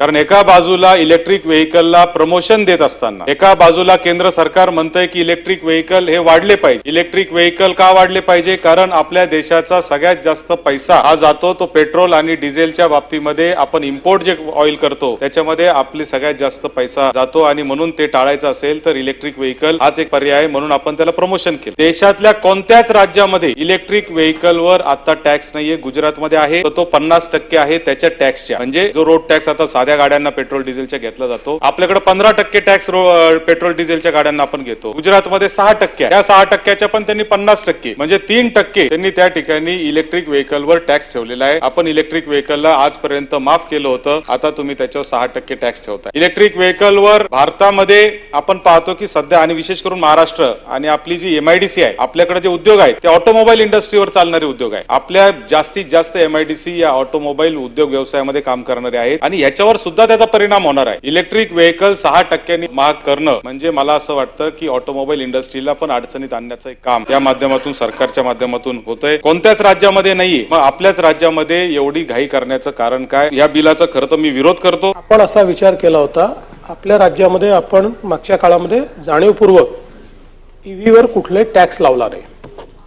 कारण एका बाजूला इलेक्ट्रिक व्हेकलला प्रमोशन देत असताना एका बाजूला केंद्र सरकार म्हणतंय की इलेक्ट्रिक व्हेकल हे वाढले पाहिजे. इलेक्ट्रिक व्हेकल का वाढले पाहिजे? कारण आपल्या देशाचा सगळ्यात जास्त पैसा हा जातो तो पेट्रोल आणि डिझेलच्या बाबतीमध्ये आपण इम्पोर्ट जे ऑइल करतो त्याच्यामध्ये आपले सगळ्यात जास्त पैसा जातो आणि म्हणून ते टाळायचं असेल तर इलेक्ट्रिक व्हेकल हाच एक पर्याय आहे, म्हणून आपण त्याला प्रमोशन केलं. देशातल्या कोणत्याच राज्यामध्ये इलेक्ट्रिक व्हेकलवर आता टॅक्स नाहीये. गुजरातमध्ये आहे तर तो पन्नास टक्के आहे त्याच्या टॅक्सच्या म्हणजे जो रोड टॅक्स आता साध्या गाड्यांना पेट्रोल डिझेलच्या घेतला जातो. आपल्याकडे पंधरा टक्के टॅक्स पेट्रोल डिझेलच्या गाड्यांना आपण घेतो. गुजरातमध्ये सहा टक्के या त्या सहा टक्क्याच्या पण त्यांनी पन्नास टक्के म्हणजे तीन टक्के त्यांनी त्या ठिकाणी इलेक्ट्रिक व्हेकलवर टॅक्स ठेवलेला आहे. आपण इलेक्ट्रिक व्हेकलला आजपर्यंत माफ केलं होतं. आता तुम्ही त्याच्यावर सहा टक्के टॅक्स ठेवता इलेक्ट्रिक व्हेकलवर भारतामध्ये आपण पाहतो की सध्या आणि विशेष करून महाराष्ट्र आणि आपली जी एमआयडीसी आहे आपल्याकडे जे उद्योग आहेत ते ऑटोमोबाईल इंडस्ट्रीवर चालणारे उद्योग आहे आपल्या जास्तीत जास्त एमआयडीसी या ऑटोमोबाईल उद्योग व्यवसायामध्ये काम करणारे आहेत. आणि याच्यावर सुद्धा त्याचा परिणाम होणार आहे. इलेक्ट्रिक व्हेकल सहा टक्क्यांनी महाग करणं म्हणजे मला असं वाटतं की ऑटोमोबाईल इंडस्ट्रीला पण अडचणीत आणण्याचं एक काम या माध्यमातून सरकारच्या माध्यमातून होतंय. कोणत्याच राज्यामध्ये नाहीये. मग आपल्याच राज्यामध्ये एवढी घाई करण्याचं कारण काय? या बिलाचा खरं तर मी विरोध करतो. आपण असा विचार केला होता आपल्या राज्यामध्ये आपण मागच्या काळामध्ये जाणीवपूर्वक ईव्हीवर कुठले टॅक्स लावला नाही.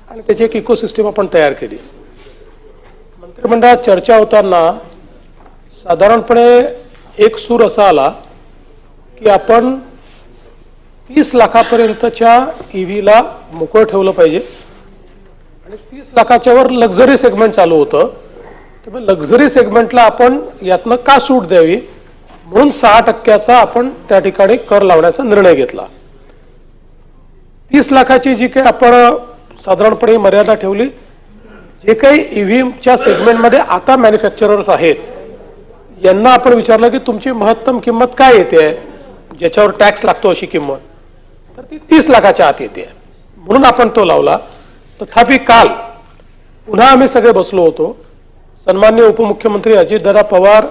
आणि त्याची एक इकोसिस्टम आपण तयार केली. मंत्रिमंडळात चर्चा होताना साधारणपणे एक सूर असा आला की आपण तीस लाखापर्यंतच्या ईव्हीला मोकळं ठेवलं पाहिजे. आणि तीस लाखाच्या वर लक्झरी सेगमेंट चालू होतं. त्यामुळे लक्झरी सेगमेंटला आपण यातनं का सूट द्यावी? म्हणून सहा टक्क्याचा आपण त्या ठिकाणी कर लावण्याचा निर्णय घेतला. तीस लाखाची जी काही आपण साधारणपणे मर्यादा ठेवली जे काही ईव्हीएमच्या सेगमेंटमध्ये आता मॅन्युफॅक्चरर्स आहेत यांना आपण विचारलं की तुमची महत्तम किंमत काय येते ज्याच्यावर टॅक्स लागतो अशी किंमत. तर ती तीस लाखाच्या आत येते म्हणून आपण तो लावला. तथापि काल पुन्हा आम्ही सगळे बसलो होतो. सन्मान्य उपमुख्यमंत्री अजितदादा पवार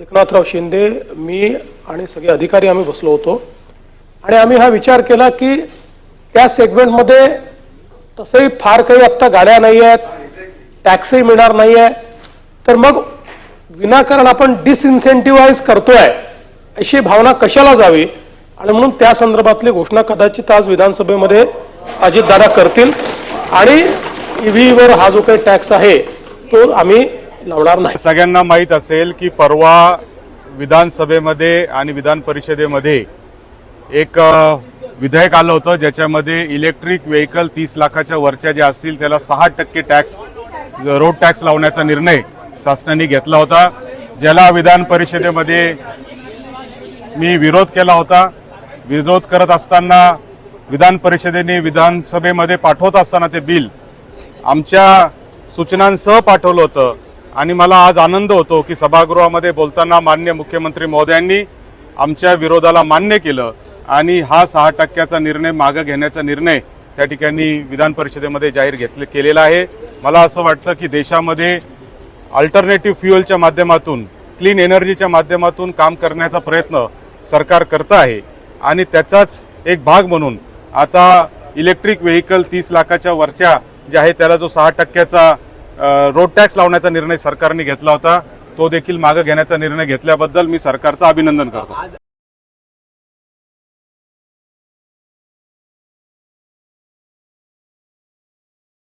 एकनाथराव शिंदे मी आणि सगळे अधिकारी आम्ही बसलो होतो. आणि आम्ही हा विचार केला की त्या सेगमेंटमध्ये तसंही फार काही आत्ता गाड्या नाही आहेत टॅक्सही मिळणार नाही आहे तर मग विनाकारण आपण डिसइन्सेंटिवाइज करतोय अशी भावना कशाला जावी? आणि म्हणून त्या संदर्भातली घोषणा कदाचित आज विधानसभेमध्ये अजितदादा करतील. आणि ईव्हीवर हा जो काही टॅक्स आहे तो आम्ही लावणार नाही. सगळ्यांना माहीत असेल की परवा विधानसभेमध्ये आणि विधान परिषदेमध्ये एक विधेयक आलं होतं ज्याच्यामध्ये इलेक्ट्रिक व्हेकल तीस लाखाच्या वरच्या ज्या असतील त्याला सहा टक्के टॅक्स रोड टॅक्स लावण्याचा निर्णय शासनाने घेतला होता. ज्याला विधान परिषदेमध्ये मी विरोध केला होता. विरोध करत असताना विधान परिषदेने विधानसभेमध्ये पाठवत असताना ते बिल आमच्या सूचनांसह पाठवलं होतं. आणि मला आज आनंद होतो की सभागृहामध्ये बोलताना मान्य मुख्यमंत्री महोदयांनी आमच्या विरोधाला मान्य केलं. आणि हा सहा टक्क्याचा निर्णय मागं घेण्याचा निर्णय त्या ठिकाणी विधान परिषदेमध्ये जाहीर घेतले केलेला आहे. मला असं वाटतं की देशामध्ये अल्टरनेटिव्ह फ्युएलच्या माध्यमातून क्लीन एनर्जीच्या माध्यमातून काम करण्याचा प्रयत्न सरकार करतं आहे. आणि त्याचाच एक भाग म्हणून आता इलेक्ट्रिक व्हेकल तीस लाखाच्या वरच्या जे आहे त्याला जो सहा टक्क्याचा रोड टॅक्स लावण्याचा निर्णय सरकारने घेतला होता तो देखील मागे घेण्याचा निर्णय घेतल्याबद्दल मी सरकारचं अभिनंदन करतो.